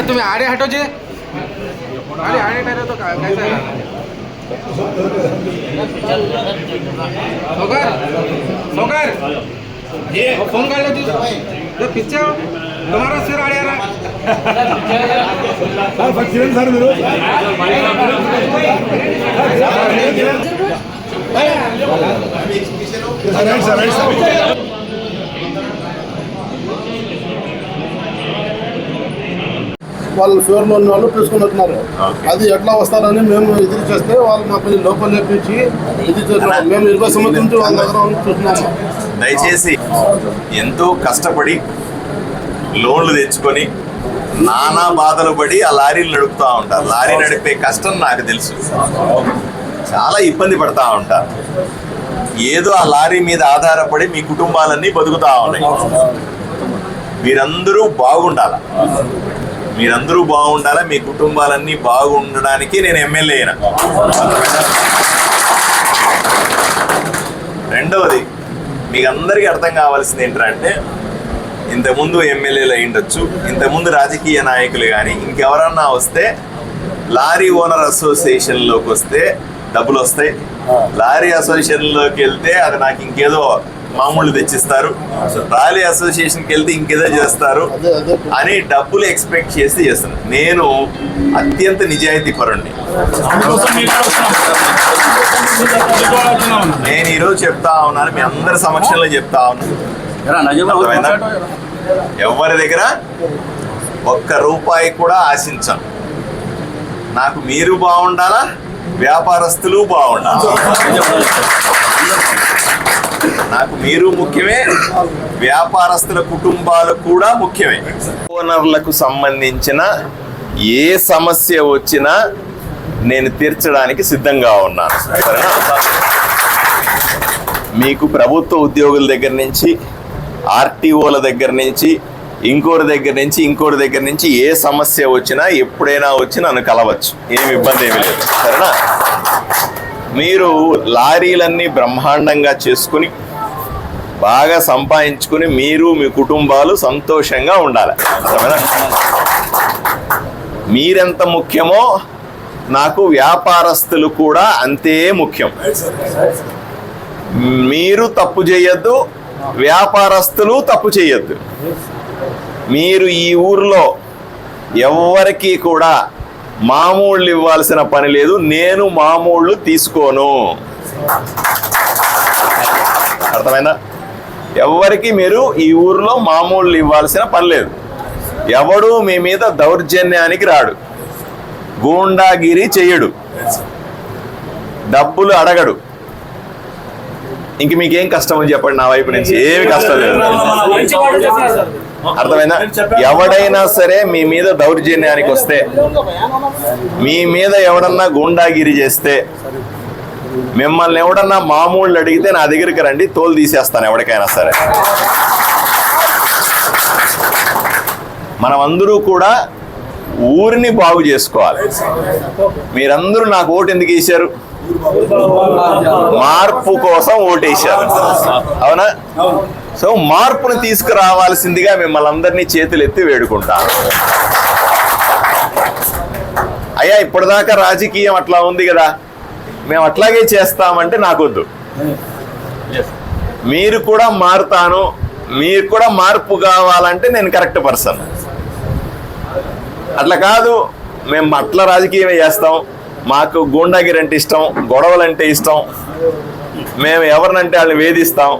का तुम्ही आडे हटोचे अरे आडे हटवतो काय काय सोकर फोन काढला तू तुझं पिक्चर तुम्हाला सिर आडे आला. सर. सर. వాళ్ళు ఫేర్ లోన్ వాళ్ళు తీసుకుని వస్తున్నారు. అది ఎట్లా వస్తారని మేము ఎదురు చేస్తే వాళ్ళు మా పని లోపల నేర్పించి ఇది చేస్తున్నారు. మేము ఇరవై సంవత్సరం నుంచి వాళ్ళ దగ్గర చూస్తున్నాము. దయచేసి ఎంతో కష్టపడి లోన్లు తెచ్చుకొని నానా బాధలు పడి ఆ లారీలు నడుపుతూ ఉంటారు. లారీ నడిపే కష్టం నాకు తెలుసు. చాలా ఇబ్బంది పడతా ఉంటారు. ఏదో ఆ లారీ మీద ఆధారపడి మీ కుటుంబాలన్నీ బతుకుతా ఉన్నాయి. మీరందరూ బాగుండాల? మీరందరూ బాగుండాలా? మీ కుటుంబాలన్నీ బాగుండడానికి నేను ఎమ్మెల్యే అయినా. రెండవది మీకు అందరికీ అర్థం కావాల్సింది ఏంటంటే ఇంతకుముందు ఎమ్మెల్యేలు అయ్యుండొచ్చు ఇంతకుముందు రాజకీయ నాయకులు కానీ ఇంకెవరన్నా వస్తే లారీ ఓనర్ అసోసియేషన్లోకి వస్తే డబ్బులు వస్తాయి. లారీ అసోసియేషన్లోకి వెళ్తే అది నాకు ఇంకేదో మామూలు తెచ్చిస్తారు. లారీ అసోసియేషన్కి వెళ్తే ఇంకేదో చేస్తారు. అని డబ్బులు ఎక్స్పెక్ట్ చేసి చేస్తున్నాను నేను అత్యంత నిజాయితీ పరుణ్ణి. నేను ఈరోజు చెప్తా ఉన్నాను మీ అందరి సమక్షంలో చెప్తా ఉన్నాను? ఎవరి దగ్గర? ఒక్క రూపాయి కూడా ఆశించను. నాకు మీరు బాగుండాలా? వ్యాపారస్తులు బాగుండాలి? నాకు మీరు ముఖ్యమే. వ్యాపారస్తుల కుటుంబాలు కూడా ముఖ్యమే. ఓనర్లకు సంబంధించిన ఏ సమస్య వచ్చినా నేను తీర్చడానికి సిద్ధంగా ఉన్నాను. సరేనా? మీకు ప్రభుత్వ ఉద్యోగుల దగ్గర నుంచి ఆర్టీఓల దగ్గర నుంచి ఇంకోటి దగ్గర నుంచి ఇంకోరి దగ్గర నుంచి ఏ సమస్య వచ్చినా ఎప్పుడైనా వచ్చి నన్ను కలవచ్చు. ఏమి ఇబ్బంది ఏమి లేదు. సరేనా? మీరు లారీలన్నీ బ్రహ్మాండంగా చేసుకుని బాగా సంపాదించుకుని మీరు మీ కుటుంబాలు సంతోషంగా ఉండాలి. మీరెంత ముఖ్యమో నాకు వ్యాపారస్తులు కూడా అంతే ముఖ్యం. మీరు తప్పు చేయొద్దు వ్యాపారస్తులు తప్పు చేయొద్దు. మీరు ఈ ఊర్లో ఎవ్వరికీ కూడా మామూళ్ళు ఇవ్వాల్సిన పని లేదు నేను మామూళ్ళు తీసుకోను. అర్థమైందా? ఎవరికి మీరు ఈ ఊర్లో మామూలు ఇవ్వాల్సిన పర్లేదు ఎవడు మీ మీద దౌర్జన్యానికి రాడు. గూండాగిరి చెయ్యడు డబ్బులు అడగడు. ఇంక మీకేం కష్టం అని చెప్పండి నా వైపు నుంచి? ఏమి కష్టం లేదు. అర్థమైందా? ఎవడైనా సరే మీ మీద దౌర్జన్యానికి వస్తే మీ మీద ఎవడన్నా గూండాగిరి చేస్తే మిమ్మల్ని ఎవడన్నా మామూళ్ళు అడిగితే నా దగ్గరికి రండి తోలు తీసేస్తాను ఎవరికైనా సరే. మనమందరూ కూడా ఊరిని బాగు చేసుకోవాలి. మీరందరూ నాకు ఓటు ఎందుకు వేశారు? మార్పు కోసం ఓటేశారు. అవునా? సో మార్పును తీసుకురావాల్సిందిగా మిమ్మల్ని అందరినీ చేతులు ఎత్తి వేడుకుంటాను అయ్యా ఇప్పటిదాకా రాజకీయం అట్లా ఉంది కదా. మేము అట్లాగే చేస్తామంటే నాకొద్దు. మీరు కూడా మారుతాను మీరు కూడా మార్పు కావాలంటే నేను కరెక్ట్ పర్సన్. అట్లా కాదు మేము అట్లా రాజకీయమే చేస్తాం మాకు గూండాగిరి అంటే ఇష్టం గొడవలు అంటే ఇష్టం మేము ఎవరినంటే వాళ్ళని వేధిస్తాం.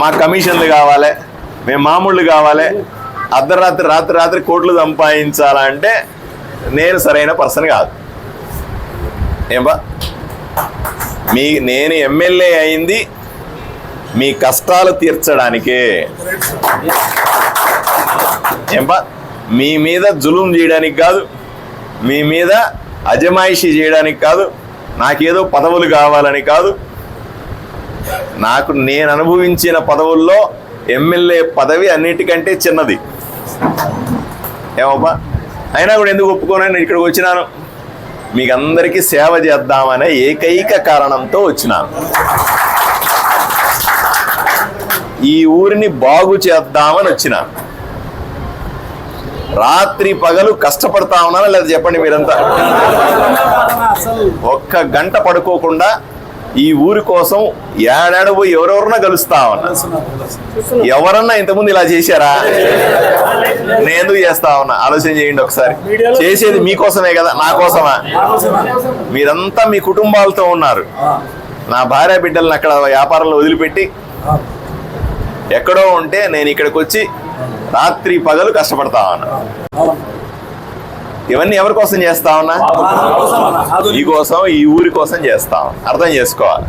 మా కమిషన్లు కావాలి మేము మామూళ్ళు కావాలి అర్ధరాత్రి రాత్రి రాత్రి కోట్లు సంపాదించాలంటే నేను సరైన పర్సన్ కాదు. ఏంబా మీ నేను ఎమ్మెల్యే అయింది మీ కష్టాలు తీర్చడానికే. ఏంపా మీ మీద జులుం చేయడానికి కాదు మీ మీద అజమాయిషీ చేయడానికి కాదు నాకేదో పదవులు కావాలని కాదు. నాకు నేను అనుభవించిన పదవుల్లో ఎమ్మెల్యే పదవి అన్నిటికంటే చిన్నది. ఏమబ్బా అయినా కూడా ఎందుకు ఒప్పుకోనని ఇక్కడికి వచ్చినాను. మీకు అందరికీ సేవ చేద్దామనే ఏకైక కారణంతో వచ్చినాను. ఈ ఊరిని బాగు చేద్దామని వచ్చినాను. రాత్రి పగలు కష్టపడతా ఉన్నానా లేదా చెప్పండి మీరంతా? ఒక్క గంట పడుకోకుండా ఈ ఊరి కోసం ఏడాడు పోయి ఎవరెవరన్నా కలుస్తా ఉన్నా. ఎవరన్నా ఇంతకుముందు ఇలా చేశారా? నేను ఎందుకు చేస్తా ఉన్నా? ఆలోచన చేయండి ఒకసారి. చేసేది మీకోసమే కదా? నా కోసమా? మీరంతా మీ కుటుంబాలతో ఉన్నారు. నా భార్య బిడ్డల్ని అక్కడ వ్యాపారంలో వదిలిపెట్టి ఎక్కడో ఉంటే నేను ఇక్కడికి వచ్చి రాత్రి పగలు కష్టపడతా ఉన్నా. ఇవన్నీ ఎవరి కోసం చేస్తా ఉన్నా? ఈ కోసం ఈ ఊరి కోసం చేస్తాం అర్థం చేసుకోవాలి.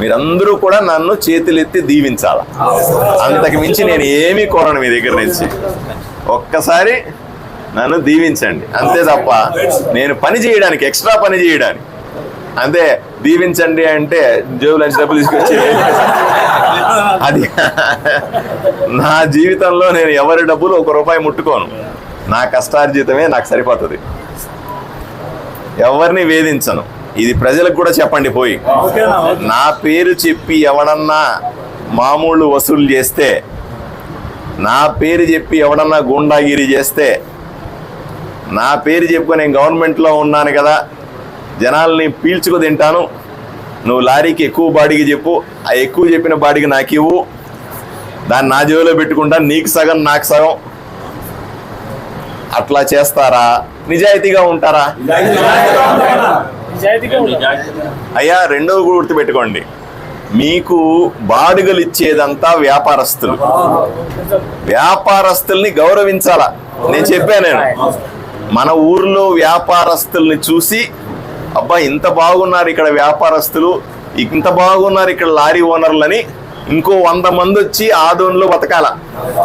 మీరందరూ కూడా నన్ను చేతులెత్తి దీవించాలి? అంతకు మించి నేను ఏమీ కోరను మీ దగ్గర నుంచి. ఒక్కసారి నన్ను దీవించండి. అంతే తప్ప నేను పని చేయడానికి ఎక్స్ట్రా పని చేయడానికి. అంతే దీవించండి అంటే జేబులో నుంచి డబ్బులు తీసుకొచ్చి? అది. నా జీవితంలో నేను ఎవరి డబ్బులు ఒక రూపాయి ముట్టుకోను. నా కష్టార్జితమే నాకు సరిపోతుంది. ఎవరిని వేధించను. ఇది ప్రజలకు కూడా చెప్పండి పోయి. నా పేరు చెప్పి ఎవడన్నా మామూలు వసూలు చేస్తే నా పేరు చెప్పి ఎవడన్నా గుండాగిరి చేస్తే నా పేరు చెప్పుకొని నేను గవర్నమెంట్లో ఉన్నాను కదా జనాల్ని పీల్చుకు తింటాను. నువ్వు లారీకి ఎక్కువ బాడీకి చెప్పు ఆ ఎక్కువ చెప్పిన బాడీకి నాకు ఇవ్వు దాన్ని నా జేబులో పెట్టుకుంటా నీకు సగం నాకు సగం. అట్లా చేస్తారా? నిజాయితీగా ఉంటారా? అయ్యా రెండవ గుర్తు పెట్టుకోండి మీకు బాడుగలు ఇచ్చేదంతా వ్యాపారస్తులు. వ్యాపారస్తుల్ని గౌరవించాలా? నేను చెప్పాను నేను. మన ఊర్లో వ్యాపారస్తుల్ని చూసి అబ్బా ఇంత బాగున్నారు ఇక్కడ వ్యాపారస్తులు ఇంత బాగున్నారు ఇక్కడ లారీ ఓనర్లని ఇంకో వంద మంది వచ్చి ఆదోన్లో బతకాల?